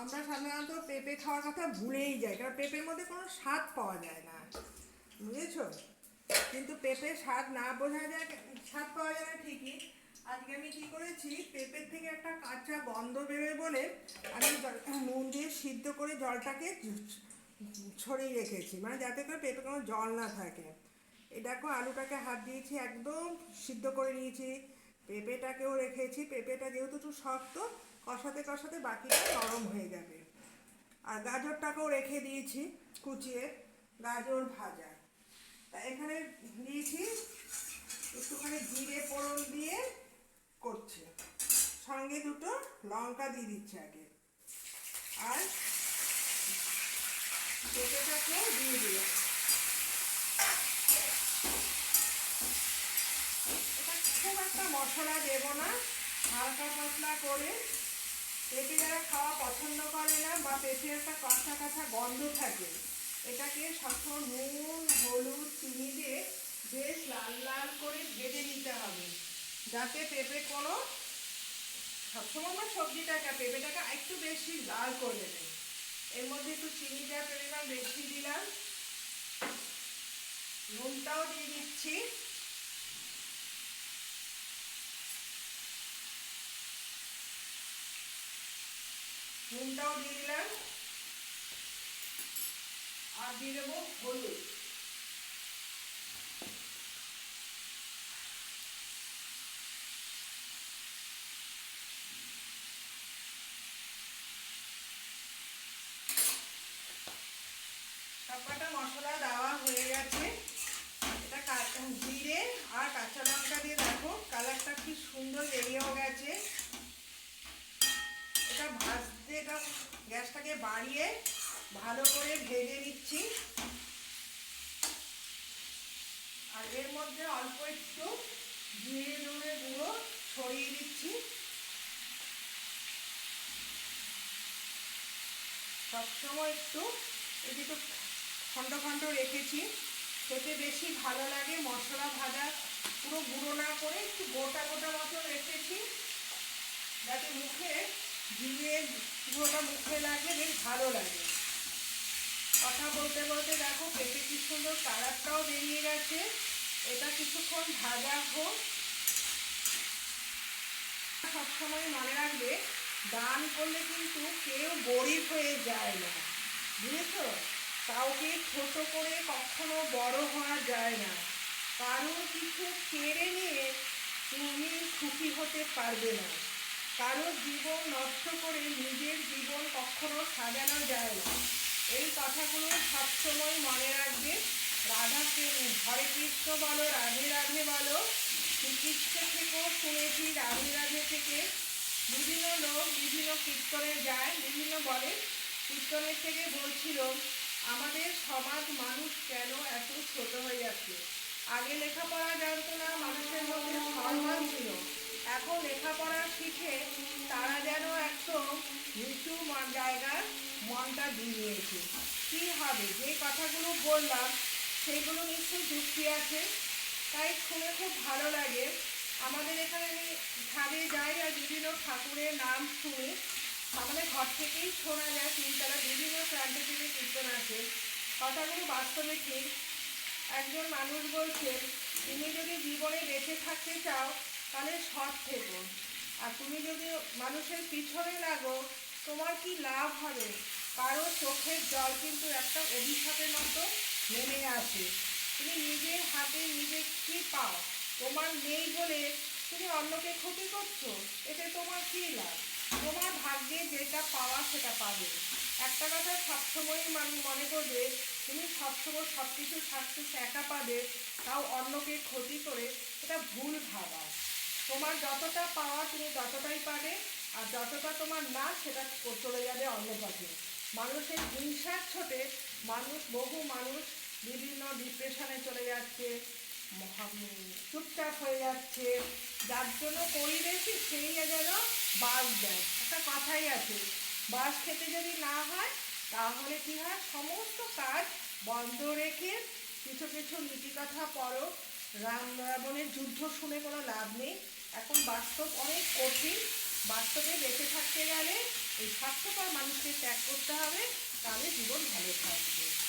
আমরা সাধারণত পেঁপে খাওয়ার কথা ভুলেই যাই, কারণ পেঁপের মধ্যে কোনো স্বাদ পাওয়া যায় না। বুঝেছ? কিন্তু পেঁপের স্বাদ না বোঝা যায়, স্বাদ পাওয়া যায় না ঠিকই। আজকে আমি কী করেছি, পেঁপের থেকে একটা কাঁচা গন্ধ বেরোয় বলে আমি নুন দিয়ে সিদ্ধ করে জলটাকে ছড়িয়ে রেখেছি। মানে যাতে করে পেঁপে কোনো জল না থাকে। দেখো, আলুটাকে হাত দিয়েছি, একদম সিদ্ধ করে নিয়েছি। পেঁপেটাকেও রেখেছি, পেঁপেটা যেহেতু একটু শক্ত, কষাতে কষাতে বাকিটা নরম হয়ে যাবে। আর গাজরটাকেও রেখে দিয়েছি কুচিয়ে, গাজর ভাজা। তা এখানে দিয়েছি একটুখানি জিরে ফোড়ন দিয়ে করছি। সঙ্গে দুটো লঙ্কা দিয়ে দিচ্ছি আগে। আর পেঁপেটাকেও দিয়ে দিলাম এটা খুব একটা মশলা দেব না। হালকা পাতলা করে পেঁপে যারা খাওয়া পছন্দ করে না বা পেঁপে একটা কাঁচা কাঁচা গন্ধ থাকে, এটাকে সবসময় নুন, হলুদ, চিনি দিয়ে বেশ লাল লাল করে ভেজে নিতে হবে। যাতে পেঁপে কোনো সবসময় আমরা সবজিটাকে পেঁপেটাকে একটু বেশি লাল করে দেবে এর মধ্যে একটু চিনি দেওয়ার পরিমাণ বেশি দিলাম। নুনটাও দিয়ে দিচ্ছি। নুনটাও দিয়ে দিলাম। আর দিয়ে দেবো হলুদ। সবকটা মশলা দেওয়া হয়ে গেছে। এটা জিরে আর কাঁচা লঙ্কা দিয়ে দেখো, কালারটা কি সুন্দর বেরিয়েও গেছে। এটা ভাজতে এটা গ্যাসটাকে বাড়িয়ে ভালো করে ভেজে নিচ্ছি। আর এর মধ্যে অল্প একটু জিরে নুনের গুঁড়ো ছড়িয়ে দিচ্ছি। সবসময় একটু একটু খণ্ড খণ্ড রেখেছি। খেতে বেশি ভালো লাগে, মশলা ভাজা পুরো গুঁড়ো না করে একটু গোটা গোটা মতো রেখেছি। যাতে মুখে দিয়ে পুরোটা মুখে লাগলে বেশ ভালো লাগে। কথা বলতে বলতে দেখো পেঁপে কি সুন্দর কালারটাও বেরিয়ে গেছে। এটা কিছুক্ষণ ভাজা হোক। সবসময় মনে রাখবে, দান করলে কিন্তু কেউ গরিব হয়ে যায় না। বুঝেছ? কাউকে ছোট করে কখনো বড় হওয়া যায় না। কারও কিছু কেড়ে নিয়ে তুমি সুখী হতে পারবে না। কারও জীবন নষ্ট করে নিজের জীবন কখনো সাজানো যায় না। এই কথাগুলো সবসময় মনে রাখবে। রাধাকে হরে কৃষ্ণ বলো, রাধে রাধে বলো। শ্রীকৃষ্ণ থেকেও শুনেছি রাধে রাধে থেকে। বিভিন্ন লোক বিভিন্ন কীর্তনে যায়, বিভিন্ন বলে। কীর্তনের থেকে বলছিল, আমাদের সমাজ মানুষ কেন এত ছোট হয়ে যাচ্ছে? আগে লেখাপড়া জানতো না, মানুষের মধ্যে সম্মান ছিল। এখন লেখাপড়া শিখে তারা যেন একদম নিচু জায়গার মনটা দিয়ে নিয়েছে কী হবে? যে কথাগুলো বললাম, সেগুলো নিশ্চয়ই যুক্তি আছে। তাই শুনে খুব ভালো লাগে। আমাদের এখানে ছাদে যাই আর বিভিন্ন ঠাকুরের নাম শুনি। আমাদের ঘর থেকেই শোনা যায় তিনতলা বিভিন্ন প্রান্ত থেকে কীর্তন আছে কথাগুলো বাস্তবে ঠিক। একজন মানুষ বলছেন, তুমি যদি জীবনে বেঁচে থাকতে চাও তাহলে সৎ থেকো। আর তুমি যদি মানুষের পিছনে লাগো, তোমার কি লাভ হবে? কারও চোখের জল কিন্তু একটা অভিশাপের মতো নেমে আসে। তুমি নিজের হাতে নিজে কি পাও? তোমার নেই বলে তুমি অন্যকে ক্ষতি করছ? এতে তোমার কী লাভ? তোমার ভাগ্যে যেটা পাওয়া সেটা পাবে। একটা কথা সবসময় মানুষ মনে করবে, তুমি সবসময় সব কিছু সাকসেস একা পাবে, তাও অন্যকে ক্ষতি করে এটা ভুল ভাবা। তোমার যতটা পাওয়া তুমি ততটাই পাবে, আর যতটা তোমার না, সেটা চলে যাবে অন্য পথে। মানুষের হিংসার ছোটে মানুষ, বহু মানুষ বিভিন্ন ডিপ্রেশনে চলে যাচ্ছে চুপচাপ হয়ে যাচ্ছে। যার জন্য পরিবেশই সেই যেন বাস দেয়। একটা কথাই আছে, বাস খেতে যদি না হয়, তাহলে কি হয়? সমস্ত কাজ বন্ধ রেখে কিছু কিছু নীতিকথা পড়ো। রাম রাবণের যুদ্ধ শুনে কোনো লাভ নেই। এখন বাস্তব অনেক কঠিন। বাস্তবে বেঁচে থাকতে গেলে এই স্বাস্থ্যকর মানুষকে ত্যাগ করতে হবে, তাহলে জীবন ভালো থাকবে।